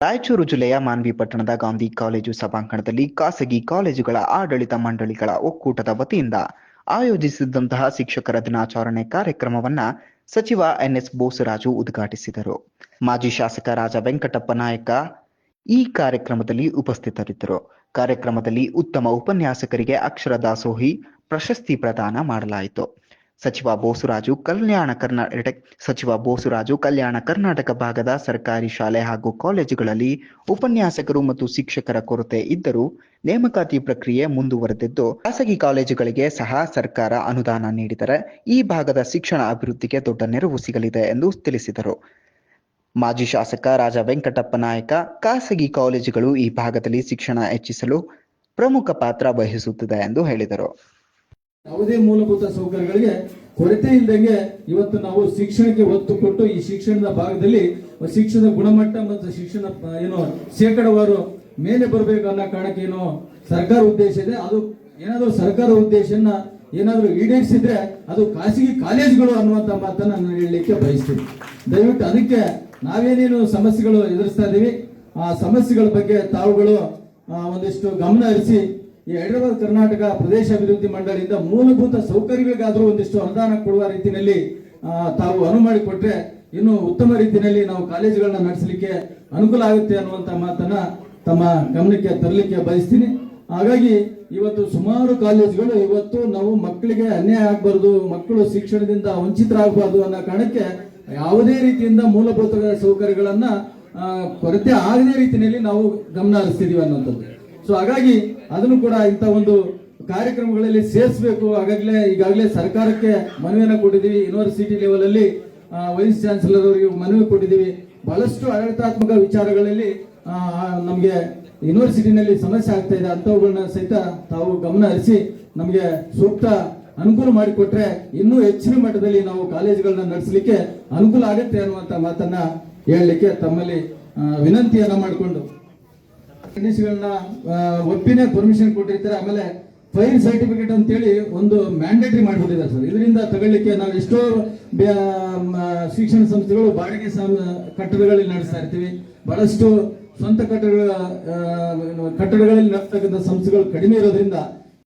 ರಾಯಚೂರು ಜಿಲ್ಲೆಯ ಮಾನ್ವಿ ಪಟ್ಟಣದ ಗಾಂಧಿ ಕಾಲೇಜು ಸಭಾಂಗಣದಲ್ಲಿ ಖಾಸಗಿ ಕಾಲೇಜುಗಳ ಆಡಳಿತ ಮಂಡಳಿಗಳ ಒಕ್ಕೂಟದ ವತಿಯಿಂದ ಆಯೋಜಿಸಿದ್ದಂತಹ ಶಿಕ್ಷಕರ ದಿನಾಚರಣೆ ಕಾರ್ಯಕ್ರಮವನ್ನ ಸಚಿವ ಎನ್ಎಸ್ ಬೋಸರಾಜು ಉದ್ಘಾಟಿಸಿದರು. ಮಾಜಿ ಶಾಸಕ ರಾಜ ವೆಂಕಟಪ್ಪ ನಾಯಕ ಈ ಕಾರ್ಯಕ್ರಮದಲ್ಲಿ ಉಪಸ್ಥಿತರಿದ್ದರು. ಕಾರ್ಯಕ್ರಮದಲ್ಲಿ ಉತ್ತಮ ಉಪನ್ಯಾಸಕರಿಗೆ ಅಕ್ಷರ ದಾಸೋಹಿ ಪ್ರಶಸ್ತಿ ಪ್ರದಾನ ಮಾಡಲಾಯಿತು. ಸಚಿವ ಬೋಸುರಾಜು ಕಲ್ಯಾಣ ಕರ್ನಾಟಕ ಸಚಿವ ಬೋಸುರಾಜು ಕಲ್ಯಾಣ ಕರ್ನಾಟಕ ಭಾಗದ ಸರ್ಕಾರಿ ಶಾಲೆ ಹಾಗೂ ಕಾಲೇಜುಗಳಲ್ಲಿ ಉಪನ್ಯಾಸಕರು ಮತ್ತು ಶಿಕ್ಷಕರ ಕೊರತೆ ಇದ್ದರೂ ನೇಮಕಾತಿ ಪ್ರಕ್ರಿಯೆ ಮುಂದುವರೆದಿದ್ದು, ಖಾಸಗಿ ಕಾಲೇಜುಗಳಿಗೆ ಸಹ ಸರ್ಕಾರ ಅನುದಾನ ನೀಡಿದರೆ ಈ ಭಾಗದ ಶಿಕ್ಷಣ ಅಭಿವೃದ್ಧಿಗೆ ದೊಡ್ಡ ನೆರವು ಸಿಗಲಿದೆ ಎಂದು ತಿಳಿಸಿದರು. ಮಾಜಿ ಶಾಸಕ ರಾಜ ವೆಂಕಟಪ್ಪ ನಾಯಕ, ಖಾಸಗಿ ಕಾಲೇಜುಗಳು ಈ ಭಾಗದಲ್ಲಿ ಶಿಕ್ಷಣ ಹೆಚ್ಚಿಸಲು ಪ್ರಮುಖ ಪಾತ್ರ ವಹಿಸುತ್ತಿದೆ ಎಂದು ಹೇಳಿದರು. ಯಾವುದೇ ಮೂಲಭೂತ ಸೌಕರ್ಯಗಳಿಗೆ ಕೊರತೆ ಇಲ್ದಂಗೆ ಇವತ್ತು ನಾವು ಶಿಕ್ಷಣಕ್ಕೆ ಒತ್ತು ಕೊಟ್ಟು ಈ ಶಿಕ್ಷಣದ ಭಾಗದಲ್ಲಿ ಶಿಕ್ಷಣದ ಗುಣಮಟ್ಟ ಮತ್ತು ಶಿಕ್ಷಣ ಏನು ಶೇಕಡವಾರು ಮೇಲೆ ಬರಬೇಕು ಅನ್ನೋ ಕಾರಣಕ್ಕೆ ಏನು ಸರ್ಕಾರ ಉದ್ದೇಶ ಇದೆ. ಅದು ಏನಾದರೂ ಸರ್ಕಾರ ಉದ್ದೇಶನ ಏನಾದರೂ ಈಡೇರಿಸಿದ್ರೆ ಅದು ಖಾಸಗಿ ಕಾಲೇಜುಗಳು ಅನ್ನುವಂಥ ಮಾತನ್ನು ನಾನು ಹೇಳಲಿಕ್ಕೆ ಬಯಸ್ತೀನಿ. ದಯವಿಟ್ಟು ಅದಕ್ಕೆ ನಾವೇನೇನು ಸಮಸ್ಯೆಗಳು ಎದುರಿಸ್ತಾ ಇದ್ದೀವಿ ಆ ಸಮಸ್ಯೆಗಳ ಬಗ್ಗೆ ತಾವುಗಳು ಒಂದಿಷ್ಟು ಗಮನ ಹರಿಸಿ ಈ ಹೈದರಾಬಾದ್ ಕರ್ನಾಟಕ ಪ್ರದೇಶ ಅಭಿವೃದ್ಧಿ ಮಂಡಳಿಯಿಂದ ಮೂಲಭೂತ ಸೌಕರ್ಯಗಳಿಗಾದರೂ ಒಂದಿಷ್ಟು ಅನುದಾನ ಕೊಡುವ ರೀತಿಯಲ್ಲಿ ತಾವು ಅನುವು ಮಾಡಿಕೊಟ್ರೆ ಇನ್ನು ಉತ್ತಮ ರೀತಿಯಲ್ಲಿ ನಾವು ಕಾಲೇಜುಗಳನ್ನ ನಡೆಸಲಿಕ್ಕೆ ಅನುಕೂಲ ಆಗುತ್ತೆ ಅನ್ನುವಂಥ ಮಾತನ್ನ ತಮ್ಮ ಗಮನಕ್ಕೆ ತರಲಿಕ್ಕೆ ಬಯಸ್ತೀನಿ. ಹಾಗಾಗಿ ಇವತ್ತು ಸುಮಾರು ಕಾಲೇಜುಗಳು ಇವತ್ತು ನಾವು ಮಕ್ಕಳಿಗೆ ಅನ್ಯಾಯ ಆಗಬಾರ್ದು, ಮಕ್ಕಳು ಶಿಕ್ಷಣದಿಂದ ವಂಚಿತರಾಗಬಾರ್ದು ಅನ್ನೋ ಕಾರಣಕ್ಕೆ ಯಾವುದೇ ರೀತಿಯಿಂದ ಮೂಲಭೂತ ಸೌಕರ್ಯಗಳನ್ನು ಕೊರತೆ ಆಗದೇ ರೀತಿಯಲ್ಲಿ ನಾವು ಗಮನ ಹರಿಸ್ತಿದ್ದೀವಿ ಅನ್ನುವಂಥದ್ದು. ಸೊ ಹಾಗಾಗಿ ಅದನ್ನು ಕೂಡ ಇಂಥ ಒಂದು ಕಾರ್ಯಕ್ರಮಗಳಲ್ಲಿ ಸೇರಿಸಬೇಕು. ಹಾಗಾಗಲೇ ಈಗಾಗಲೇ ಸರ್ಕಾರಕ್ಕೆ ಮನವಿಯನ್ನು ಕೊಟ್ಟಿದ್ದೀವಿ. ಯೂನಿವರ್ಸಿಟಿ ಲೆವೆಲಲ್ಲಿ ವೈಸ್ ಚಾನ್ಸಲರ್ ಅವರಿಗೆ ಮನವಿ ಕೊಟ್ಟಿದ್ದೀವಿ. ಬಹಳಷ್ಟು ಆಡಳಿತಾತ್ಮಕ ವಿಚಾರಗಳಲ್ಲಿ ನಮಗೆ ಯೂನಿವರ್ಸಿಟಿನಲ್ಲಿ ಸಮಸ್ಯೆ ಆಗ್ತಾ ಇದೆ. ಅಂಥವುಗಳನ್ನ ಸಹಿತ ತಾವು ಗಮನ ಹರಿಸಿ ನಮಗೆ ಸೂಕ್ತ ಅನುಕೂಲ ಮಾಡಿಕೊಟ್ರೆ ಇನ್ನೂ ಹೆಚ್ಚಿನ ಮಟ್ಟದಲ್ಲಿ ನಾವು ಕಾಲೇಜುಗಳನ್ನ ನಡೆಸಲಿಕ್ಕೆ ಅನುಕೂಲ ಆಗುತ್ತೆ ಅನ್ನುವಂಥ ಮಾತನ್ನ ಹೇಳಲಿಕ್ಕೆ ತಮ್ಮಲ್ಲಿ ವಿನಂತಿಯನ್ನ ಮಾಡಿಕೊಂಡು ಕಂಡೀಷನ್ಗಳನ್ನ ಒಪ್ಪಿನೇ ಪರ್ಮಿಷನ್ ಕೊಟ್ಟಿರ್ತಾರೆ. ಆಮೇಲೆ ಫೈರ್ ಸರ್ಟಿಫಿಕೇಟ್ ಅಂತೇಳಿ ಒಂದು ಮ್ಯಾಂಡೇಟರಿ ಮಾಡಿಬಿಟ್ಟಿದ್ದಾರೆ ಸರ್. ಇದರಿಂದ ತಗೊಳ್ಳಿಕ್ಕೆ ನಾವು ಎಷ್ಟೋ ಶಿಕ್ಷಣ ಸಂಸ್ಥೆಗಳು ಬಾಡಿಗೆ ಕಟ್ಟಡಗಳಲ್ಲಿ ನಡೆಸ್ತಾ ಇರ್ತೀವಿ. ಬಹಳಷ್ಟು ಸ್ವಂತ ಕಟ್ಟಡಗಳ ಕಟ್ಟಡಗಳಲ್ಲಿ ನಡೆಸ್ತಕ್ಕಂಥ ಸಂಸ್ಥೆಗಳು ಕಡಿಮೆ ಇರೋದ್ರಿಂದ